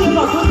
ที่บอก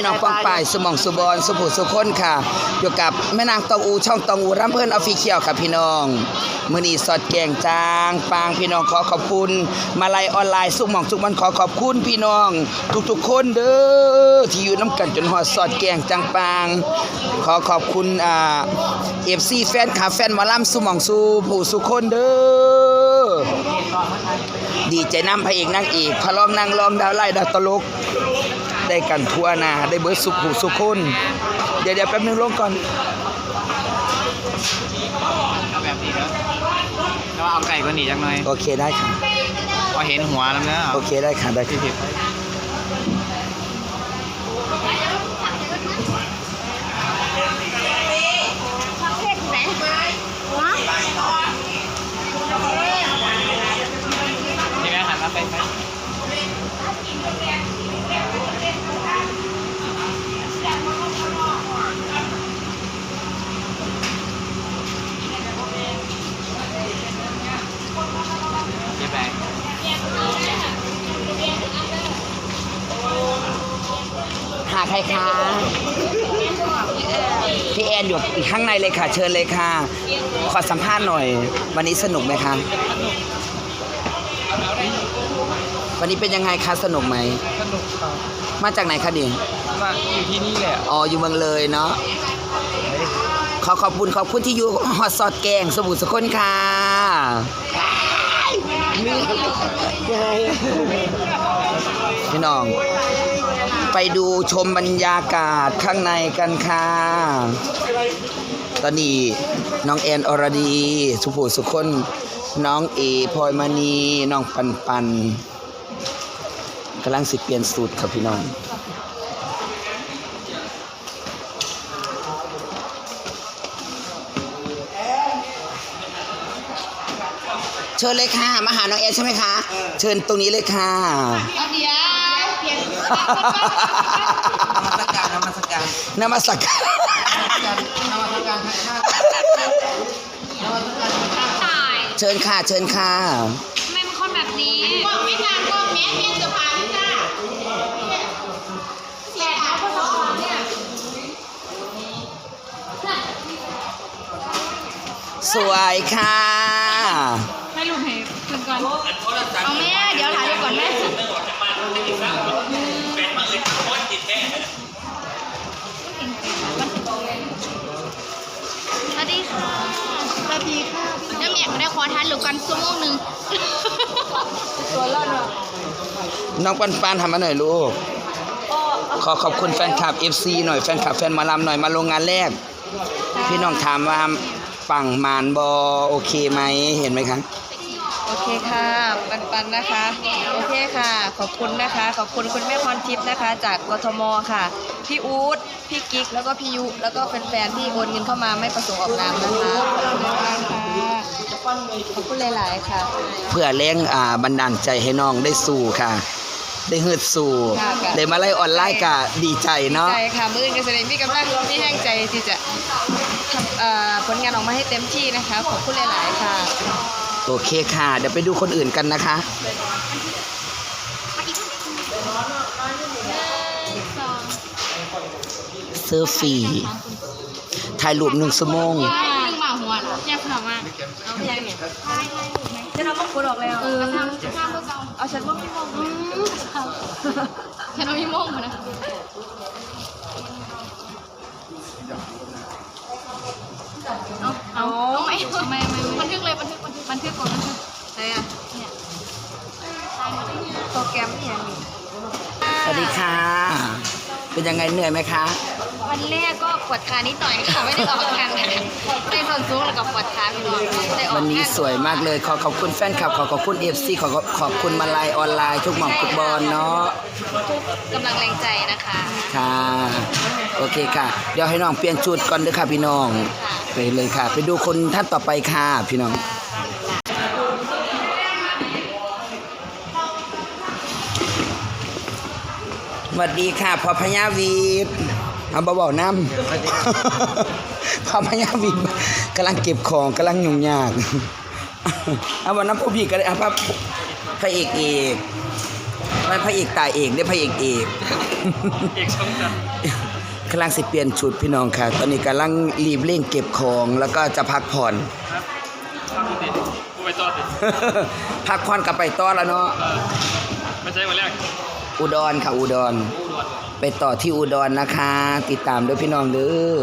พี่น้องปองป่ายสมองสุบอนสุภูสุคนค่ะ อยู่กับแม่นางตองอูช่องตองอูรำเพิ่นออฟฟิเชียลค่ะพี่น้องมือนีสอดแกงจางปางพี่น้องขอขอบคุณ มาลัยออนไลน์สุหมองสุกมันขอขอบคุณพี่น้อง ทุกๆคนเด้อที่อยู่น้ำกันจนฮอดสอดแกงจางปาง ขอขอบคุณอ่า FC แฟนคลับแฟนมอลำสุหมองสุผู้สุคนเด้อดีใจน้ำพระเอกนางเอกพระรองนางรองดาวไล่ดาวตลก ได้กันทั่วหนาได้เบิร์ดสุขหูสุขคนเดี๋ยวเดี๋ยวแป๊บนึงลงก่อนเอาแบบนี้ครับแล้วเอาไก่ก็หนีจังหน่อยโอเคได้ค่ะพอเห็นหัวแล้วเนอะโอเคได้ค่ะได้ค่ะผิดนี่แม่หันมาไปไหมเก็บแบง หาใครคะพี่แอนอยู่อีกข้างในเลยค่ะ เชิญเลยค่ะ ขอสัมภาษณ์หน่อย วันนี้สนุกไหมคะวันนี้เป็นยังไงคะสนุกไหมสนุกครับมาจากไหนคะดิมาอยู่ที่นี่แหละอ๋ออยู่เมืองเลยเนาะขอขอบคุณขอบคุณที่อยู่ฮอตซอดแกงสบู่สกุลค่ะพี่น้อง ไปดูชมบรรยากาศข้างในกันค่ะ ตอนนี้น้องแอนอรดี สุภูสุคน น้องเอพลอยมณีน้องปันปันกำลังสิเปลี่ยนสูตรครับพี่น้องเชิญเลยค่ะมาหาน้องแอนใช่ไหมคะ เชิญตรงนี้เลยค่ะ นมัสการนมัสการนมัสการนมัสการค่ะเชิญค่ะ เชิญค่ะไม่เป็นคนแบบนี้ไม่นานก็แม่เพียงจะพาพี่จ้าเสียขาวคนละคนเนี่ยสวยค่ะให้ลุงให้คืนก่อนเอาแม่เดี๋ยวถ่ายรูปก่อนแม่ สวัสดีค่ะน้ำแม่ก็ได้ขอทานหรูปกันชั่วโมงหนึ่งตัวลิศเหรอน้องปันปันทำมาหน่อยลูกขอขอบคุณแฟนคลับ FC หน่อยแฟนคลับแฟนหมาลำหน่อยมาโรงงานแรก พี่น้องถามว่าปังมานบอโอเคไหมเห็นไหมครับ โอเคค่ะ ปันปันนะคะ โอเคค่ะ ขอบคุณนะคะ ขอบคุณคุณแม่พรทิพย์นะคะ จากกทมค่ะ พี่อู๊ดพี่กิ๊ก แล้วก็พี่ยุ แล้วก็แฟนๆที่โอนเงินเข้ามาไม่ประสงค์ออกนามนะคะขอบคุณมากค่ะขอบคุณหลายๆค่ะ เพื่อแรงอ่าบันดาลใจให้น้องได้สู้ค่ะ ได้ฮึดสู้ค่ะค่ะ ได้มาไล่ออนไลน์ก็ดีใจเนาะ ใจค่ะมืออื่นก็แสดงมีกำลังมีแห้งใจที่จะทำเอ่อผลงานออกมาให้เต็มที่นะคะ ขอบคุณหลายๆค่ะ โอเคค่ะ เดี๋ยวไปดูคนอื่นกันนะคะเซอร์ฟีถ่ายรูปหนึ่งชั่วโมงหนึ่งหมาหัวเหรอแยกขนาดมากเอาแยกเนี่ยฉันเอามงกุฎออกแล้วเออทำทำตัวเก่าเอาฉันว่าไม่มงอืมฉันเอาพี่มงนะ โปรแกรมนี่ยังมีสวัสดีค่ะ เป็นยังไงเหนื่อยไหมคะ วันแรกก็ปวดขานิดหน่อยค่ะ ไม่ได้ออกงานในส่วนสูงแล้วก็ปวดขาพี่น้องได้ออกวันนี้สวยมากเลยขอขอบคุณแฟนคลับ ขอขอบคุณเอฟซีขอขอบคุณมาลายออนไลน์ทุกหม่อมทุกบอลเนาะทุกกำลังแรงใจนะคะค่ะ โอเคค่ะ เดี๋ยวให้น้องเปลี่ยนชุดก่อนเด้อค่ะพี่น้อง ไปเลยค่ะ ไปดูคนท่านต่อไปค่ะพี่น้อง สวัสดีค่ะพอพญาวีดเอาเบาๆน้ำพอพญาวีดกำลังเก็บของกำลังยุ่งยากเอาวันน้ำผู้พี่ก็ได้เอาพระพระเอกเอกไม่พระเอกตายเอกได้พระเอกเอกเอกช่องกันกำลังสิเปลี่ยนชุดพี่น้องค่ะ ตอนนี้กำลังรีบเร่งเก็บของแล้วก็จะพักผ่อนครับติดกูไปต่อติดพักผ่อนกลับไปต่อแล้วเนาะไม่ใช่วันแรก อุดรค่ะอุดร ไปต่อที่อุดรนะคะ ติดตามด้วยพี่น้องเด้อ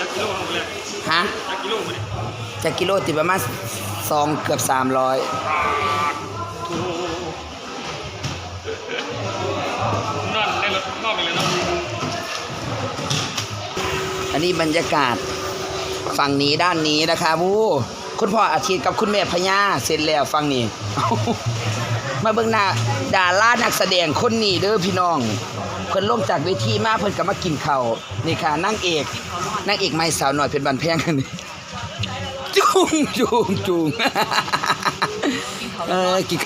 จักกิโลมาเลยฮะจักกิโลมากกิโลติดประมาณสองเกือบสามร้อยอันนี้บรรยากาศฝั่งนี้ด้านนี้นะคะวู้คุณพ่ออาทิตย์กับคุณแม่พญาเสร็จแล้วฟังนี่ มาเบิ่งหน้าดารานักแสดงคนนี้เด้อพี่น้อง เพิ่นลงจากเวทีมาเพิ่นก็มากินข้าวนี่ค่ะนางเอกนางเอกไม่สาวหน่อยเป็นบันแพงกันนี่จุงจุงจุงเออกิน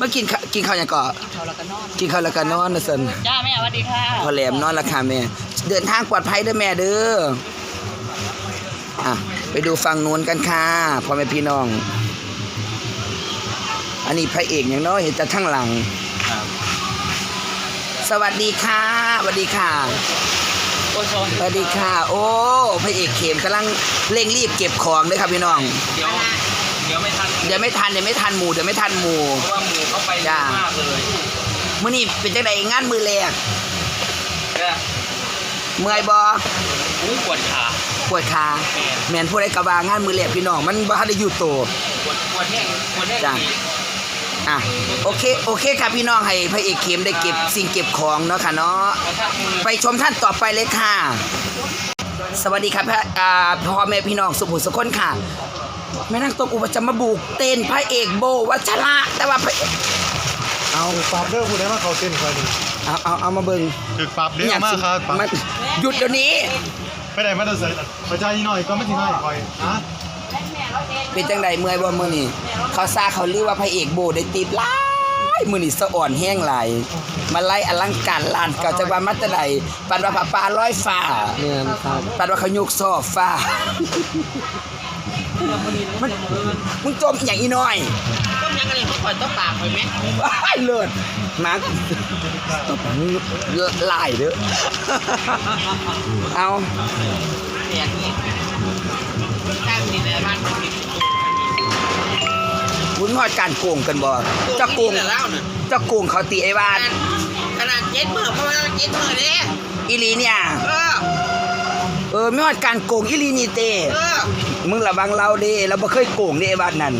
มากินข้าวกินข้าวหยังก่อเขาแล้วก็นอนกินข้าวแล้วก็นอนนะสันจ้าแม่สวัสดีค่ะพอแหลมนอนและค่ะแม่เดินทางปลอดภัยเด้อแม่เด้ออะไปดูฝั่งนู้นกันค่ะพ่อแม่พี่น้อง อันนี้พระเอกอย่างน้อยเห็นแต่ข้างหลังสวัสดีค่ะสวัสดีค่ะโอ้ชนสวัสดีค่ะ โอ้พระเอกเข็มกำลังเร่งรีบเก็บของเลยครับพี่น้อง เดี๋ยวเดี๋ยวไม่ทันเดี๋ยวไม่ทันเดี๋ยวไม่ทันหมู่เดี๋ยวไม่ทันหมู่เพราะว่าหมูเข้าไปเยจ้าอะมากเลยมื้อนี้เป็นจังไดงานมือแรกเนี่ยเมื่อยบ่อุ้ยปวดขาปวดขาแม่นผู้ใดกะว่างานมือแรกพี่น้อง มันบ่ทันได้อยู่โตปวดปวดแห้งปวดแห้งจ้ะ อะโอเคโอเคครับพี่น้องให้พระเอกเข็มได้เก็บสิ่งเก็บของเนาะค่ะเนาะกระชากมือไปชมท่านต่อไปเลยค่ะ สวัสดีครับพระอ่าพ่อแม่พี่น้องสุภุสุคนค่ะแม่นางตกอุปจะมาบุกเต้นพระเอกโบวัชระแต่ว่าพระเอกเอาปรับเด้อผู้ใดมาเขาเต้นคอยดิเอาเอาเอามาเบิ่งถึกปรับเด้อมาครับปรับมันหยุดเดี๋ยวนี้ไปไหนมาเด้อใส่ประชาชนหน่อยก็ไม่ทิ้งให้คอยฮะเป็นจังใดเมื่อยบ่มื้อนี้ เขาซาเขาลือว่าพระเอกโบได้ตีบหลายมื้อนี้สะอ่อนแห้งหลายมาไล่อลังการลานเก่าจังว่ามาแต่ใดปันว่าผ้าป่าลอยฟ้าเนี่ยครับปันว่าเขายกซอกฟ้า มันมึงจมอหย่างอีน้อยต้องยังไงเขาปล่อยต้องปากไปไหมว้ายเลิศมาลายเด้อเอาเนี่ยนี่ข้างนี้ในบ้านเขามี บุญหอดการโกงกันบ่จะโกงแล้วน่ะจะโกงเขาตีไอ้บ้านขนาดเจ็ดมือเพราะว่าเจ็ดมือเนี่ยอีหลีเนี่ยเออเออไม่หอดการโกงอีหลีนี่เต้เออมึงระวังเราเด้เราบ่เคยโกงเด้ไอ้บ้านนั่น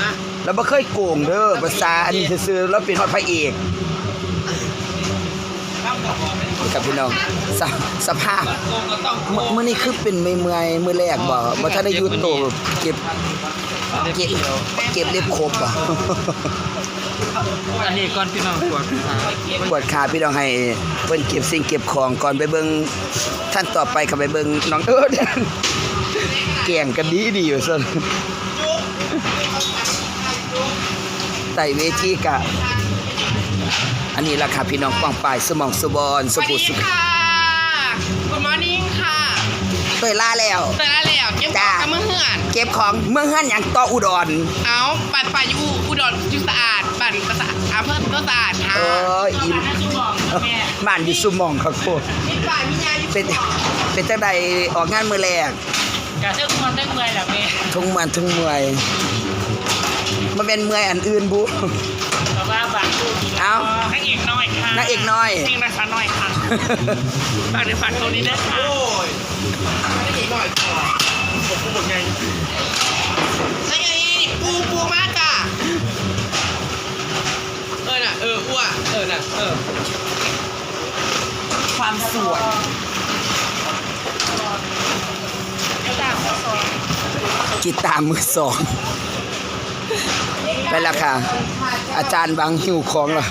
นะเราบ่เคยโกงเด้อภาษาอันนี้ซื่อๆเราเป็นฮอดพระเอกต้องบอกว่าไม่กับพี่น้องสภสภาพโกงก็ต้องโกมื้องมื้อนี้คือเป็นเมื่อยๆมื้อแรกบ่บ่ทันได้อยู่โตเก็บ เก็บเก็บเล็บครบบ่อันนี้ก่อนพี่น้องปวดขาปวดขาพี่น้องให้เพิ่นเก็บสิ่งเก็บของก่อนไปเบิ่งท่านต่อไปก็ไปเบิ่งน้องเอิ้นแก่งกันดีดีอยู่ซั่นไต่เวทีกะ อันนี้ล่ะค่ะพี่น้องป้องปายสมองสุบอนสุขุสุข เตยลาแล้วเสร็จแล้วแล้วเก็บขจ้า องกับมือเหือนเก็บของเมืองฮั่นหยังต่ออุดร เอาปั่นป่าอยู่อุดรจุสะอาดปั่นกระสะอาเพิ่มก็สะอาดค่ะเอออี บ้านอยู่สุหมองครับโคตรมีฝ่ายมียาอยู่เป็นเป็นจังใดออกงานมือแรกกระทึกมันได้เมื่อยแล้วแม่ทุ่งมันทุ่งเมื่อยมันเป็นเมื่อยอันอื่นบุแต่ น้อยค่ะนางเอกน้อย จริงนะคะน้อยค่ะฝากในฝากตัวนี้ด้วยค่ะโอ้ยไม่ได้หน่อยพอผมพูดไงแล้วไงนี่ปูปูมากจ้ะเออน่ะเอออ้วเออน่ะเออความสวยกีตาร์มือสองไปแล้วค่ะ อาจารย์บางหิวของเรา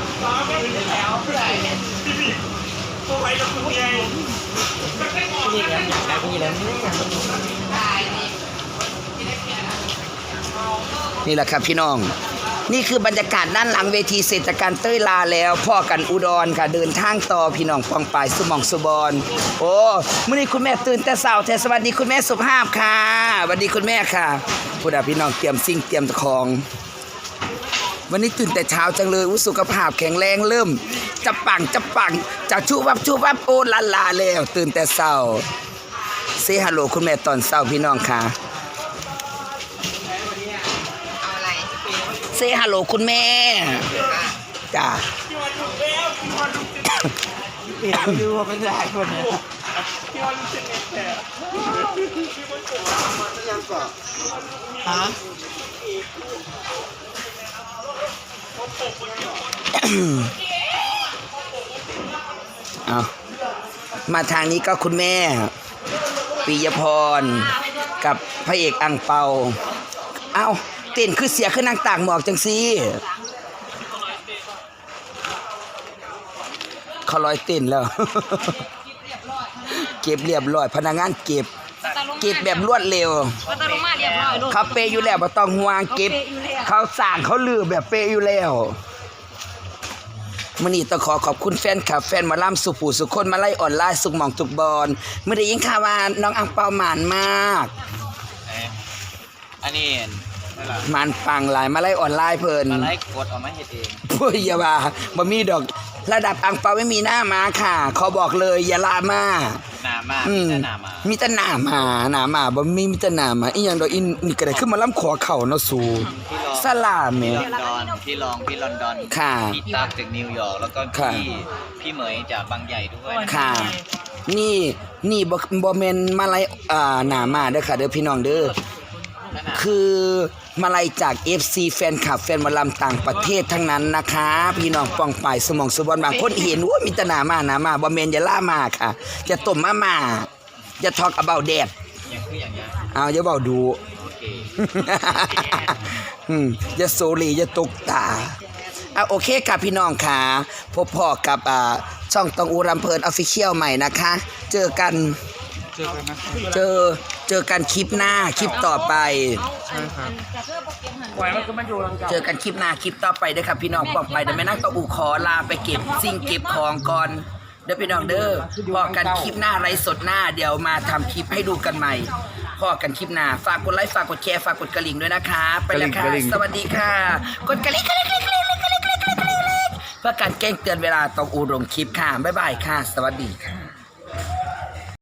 รับแล้วรอก็อยู่แล้วเพื่ออะไรพี่พี่ตัวไหนกับตัวใหญ่พี่แล้วอยากได้พี่แล้วนี่แหละครับพี่น้อง นี่คือบรรยากาศด้านหลังเวทีเสร็จจาการเต้ยลาแล้วพ่อกันอุดรค่ะเดินทางต่อพี่น้องปองปายสมองสุบอนโอ้มื่อนี้คุณแม่ตื่นแต่เช้าแต่สวัสดีคุณแม่สุภาพค่ะสวัสดีคุณแม่ค่ะพูด à พี่น้องเตรียมสิ่งเตรียมของ วันนี้ตื่นแต่เช้าจังเลยอุยสุขภาพแข็งแรงเริ่ม จะปังจะปังจะชูวับชูวับโอ้ลาลาแล้ว ตื่นแต่เช้าเซฮัลโหลคุณแม่ตอนเช้าพี่น้องค่ะเซฮัลโหลคุณแม่จ้าเปลี่ยนดูว่าเป็นหลายคนเนี่ยฮะ เอามาทางนี้ก็คุณแม่ปิยพร กับพระเอกอังเปา เอาเต้นคือเสียขึ้นนางต่างหมอกจังซีเขาลอยเต้นแล้ว เก็บเรียบร้อย พนักงานเก็บ ก็บแบบรวดเร็ว ก็ตะลุมาเรียบร้อยลูก เขาเปย์อยู่แล้วบ่ต้องห่วงเก็บ เขาสร้างเขาลือแบบเปย์อยู่แล้วมื่อนี้ต้องขอขอบคุณแฟนคลับแฟนหมาล่ำสุผูสุคนมาไล่ออนไลน์สุกหมองทุกบอลเมื่อได้ยินข่าวว่าน้องอังเปาหมานมากอันนี้หมานปังหลายมาไล่ออนไลน์เพิ่นมาไล่กดออกมาเฮ็ดเองพูดอย่าว่าบ่มีดอกระดับอังเปาไม่มีหน้ามาค่ะ ขอบอกเลยอย่าลามาหนา มากอืมีมแต่หนามามีแต่หน้ามาหน้ามาบ่มีมีแต่หน้ามาอีหยังดอกอินนี่ก็ได้ขึ้นมาล่ำขอเข่าเนาะสูพี่รองสลามแหม่พี่ลอนดอนพี่รองพี่ลอนดอนค่ะพี่ตักจากนิวยอร์กแล้วก็ค่ะ พี่พี่เหมยจากบางใหญ่ด้วยค่ะ นี่นี่บ่บ่แม่นมาลัยอ่าหน้ามาเด้อค่ะเด้อพี่น้องเด้อ นั่นน่ะคือ มาลัยจาก FC แฟนคลับแฟนหมอลำต่างประเทศทั้งนั้นนะคะ พี่น้องปองปายสมองสุบอนบางคนเห็นว่ามีแตหนามาหนามาบ่แม่นยาล่ามาค่ะ จะต้มมามาอย่าทอกอ่างคืออย่างเอาอย่าเว้าดูโอเคอืมอย่าโซลีอย่าตกตาอะโอเคค่ะพี่น้องค่ะ พบพ่อกับอ่าช่องตองอูรำเพลินออฟฟิเชียลใหม่นะคะ เจอกัน เจอเจอกันคลิปหน้าคลิปต่อไปปล่อยมันก็มาอยู่ลำกับเจอกันคลิปหน้าคลิปต่อไปเด้อครับพี่น้องปองไปเดี๋ยวแม่นั่งตองอูขอลาไปเก็บสิ่งเก็บของก่อนเดี๋ยวพี่น้องเด้อพอกันคลิปหน้าไรสดหน้าเดี๋ยวมาทำคลิปให้ดูกันใหม่พอกันคลิปหน้าฝากกดไลค์ฝากกดแชร์ฝากกดกระลิ่งด้วยนะคะ ไปแล้วค่ะสวัสดีค่ะ กดกระลิ่งกระลิ่งกระลิ่งกระลิ่งกระลิ่งกระลิ่งกระลิ่งเพื่อการแจ้งเตือนเวลาตองอูลงคลิปค่ะบ๊ายบายค่ะ สวัสดีค่ะ